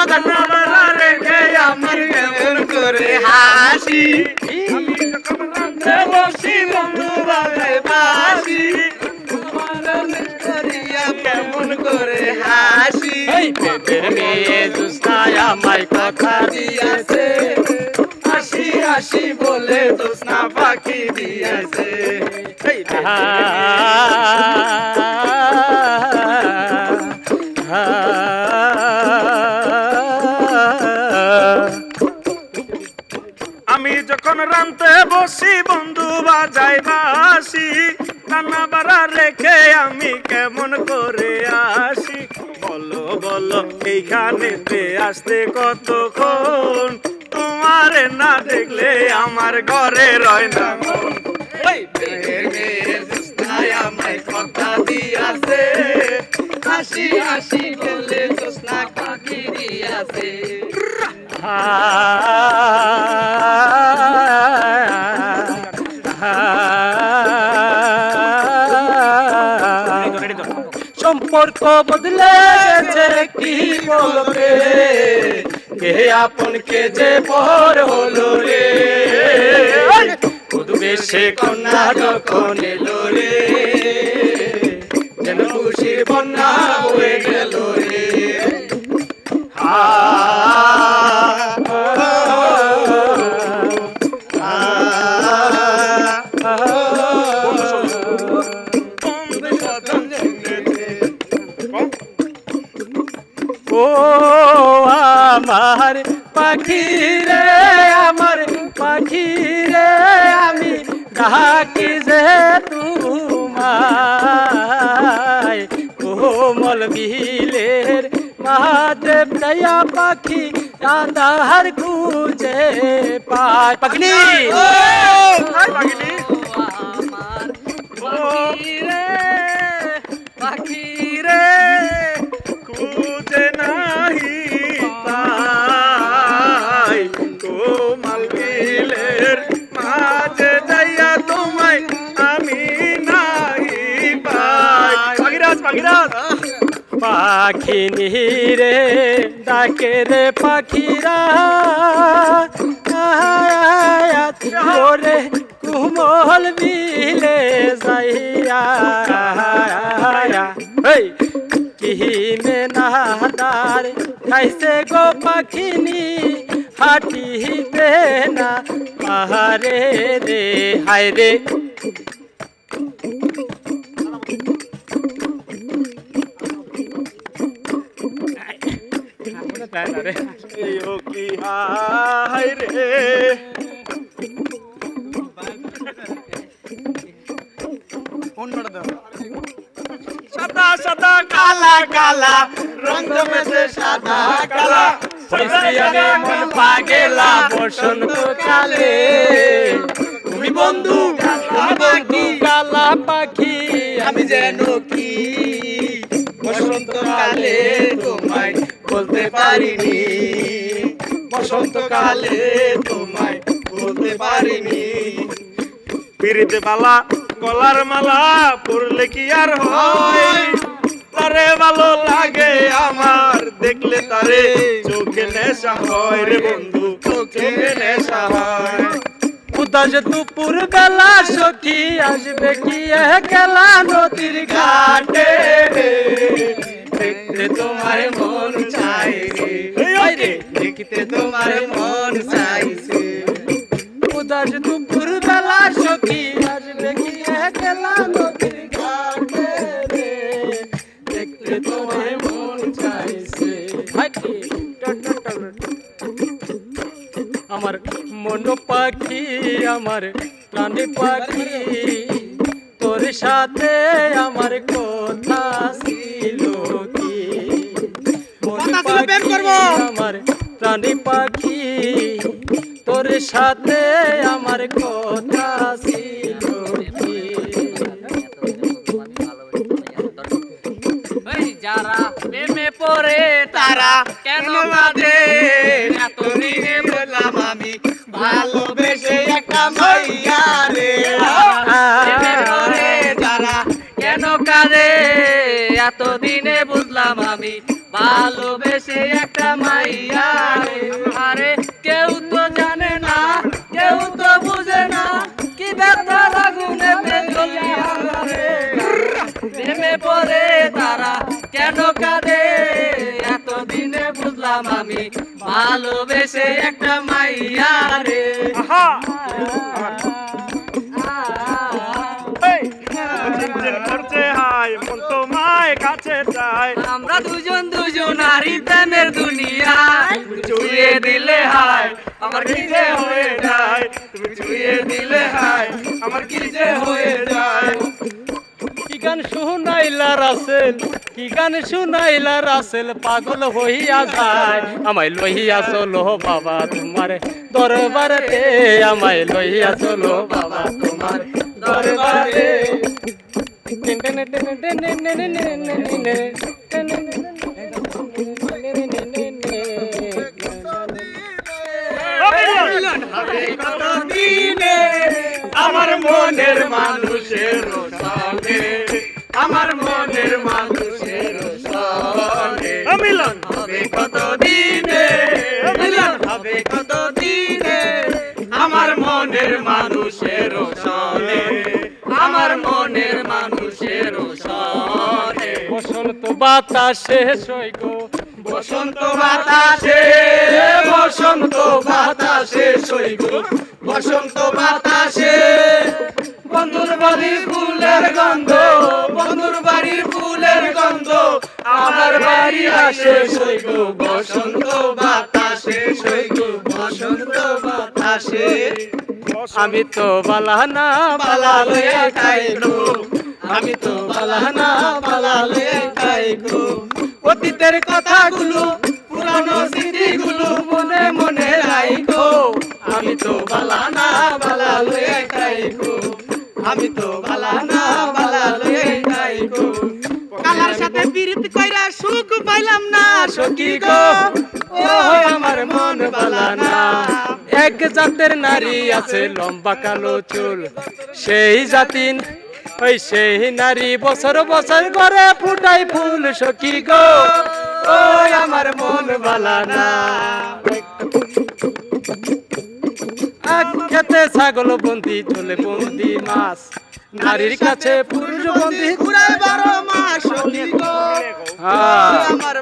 বাজান রান্না রেখে আমি কেমন করে হাসি? বসি বন্ধু বাজায় বাসি। কেমন করে হাসি? মেয়ে জুস্তায় আমায় কথা দিয়েছে। হাসি হাসি বলে দোসনা পাখি দিয়েছে। এই রে। রানতে বসি বন্ধু বাজাই বাসি রান্না বাড়া রেখে আমি কেমন করে আসি? বলো বলো এইখানেতে আসতে কতক্ষণ? তোমার না দেখলে আমার ঘরে রয় না কথা দিয়াছে। হাসি হাসি বলে জোৎস্না পাখি দিয়াছে। সম্পর্ক বদলে গেছে কি বলবে কে আপন কে যে পর হলো রে? সে কন্যা যখন এলো রে। যেন খুশির বন্যা হয়ে গেল রে। ও আমার পাখি রে আমার পাখি রে আমি ডাকি যে তোমায়। কোমল বিলের মহাদেব দয়া পাখি আন্ধার খুঁজে পায়। পাখনি পাখি পাখিনি রে ডাকে পাখিরা। ওরে কুমল বিলে যাইয়া। এই, কিহিনে নাদার খাইছে গো পাখিনি হাটিতে না। আহারে রে, হায় রে। কি হায় কালা কালা রঙ জমেছে সাদা কালা হইসিয়ানে মন বসন্ত কালে তুমি বন্ধু কালা পাখি আমি যেন কি বলতে পারিনি। বসন্তকালে তোমায় বলতে পারিনি। পিরিতে বালা গলার মালা পরলে কি আর হয়? তারে ভালো লাগে আমার দেখলে তারে চোখে নেশা হয় রে বন্ধু চোখে নেশা হয়। উদাস দুপুর বেলা সখী আসবে কি গেলা নদীর ঘাটে? দেখতে তোমার মন চাইছে। দেখতে তোমার মন চাইছে। উদাস দুপুর বেলা সখী আসবে কি গেলা নদীর ঘাটে দেখতে তোমায় মন চাইছে। আমার মন পাখি আমার প্রাণী পাখি তোর সাথে আমার কথা প্রাণী পাখি তোর সাথে আমার কথা ছিল যারা প্রেমে পড়ে তারা কেন কাঁদে এতদিনে বললাম আমি ভালোবেসে একটা মাইয়া রে। প্রেমে পড়ে যারা কেন কাঁদে? এতদিনে বুঝলাম আমি ভালোবেসে একটা মাইয়া। আরে, কেউ তো জানে না, কেউ তো বুঝে না কি ব্যথা লাগুন। প্রেমে পড়ে তারা কেন কাঁদে এতদিনে বুঝলাম আমি, ভালোবেসে একটা মাইয়া দুনিয়া চুইয়ে দিলে হায় আমার কি যে হয়ে যায় তুমি ছুঁয়ে দিলে হাই আমার কি যে হয়ে যায় কি গান শুনাইলা রাসেল কি গান শুনাইলা রাসেল পাগল হইয়া যায় আমায় লইয়া চলো বাবা তোমার দরবারে আমায় লইয়া চলো বাবা তোমার দরবারে দিনে আমার মনের মানুষের সঙ্গে আমার মনের মানুষের সঙ্গে মিলন হবে কত দিনে মিলন হবে কত দিনে আমার মনের মানুষের সঙ্গে আমার মনের মানুষের সনে বসন্ত বাতাসে বসন্ত বাতাসে বসন্ত বাতাসে। বন্ধুর বাড়ির ফুলের গন্ধ, বন্ধুর বাড়ির ফুলের গন্ধ, আমার বাড়ি আসে বসন্ত বাতাসে। বসন্ত বাতাসে। আমি তো বালানা লয়ে খাইলো আমি তো বালানা লয়ে খাইলো অতীতের কথাগুলো পুরানো পাইলাম না সখী গো। ও আমার মন বালানা এক জাতের নারী আছে লম্বা কালো চুল। সেই জাতিন ওই সেই নারী বছর বছর করে ফুটাই ফুল সখী গো। ওই আমার মন বালানা এক খেতে ছাগল বন্দি চলে বন্দি মাছ। নারীর কাছে পুরুষ বন্দী ঘুরে বারো মাস আমার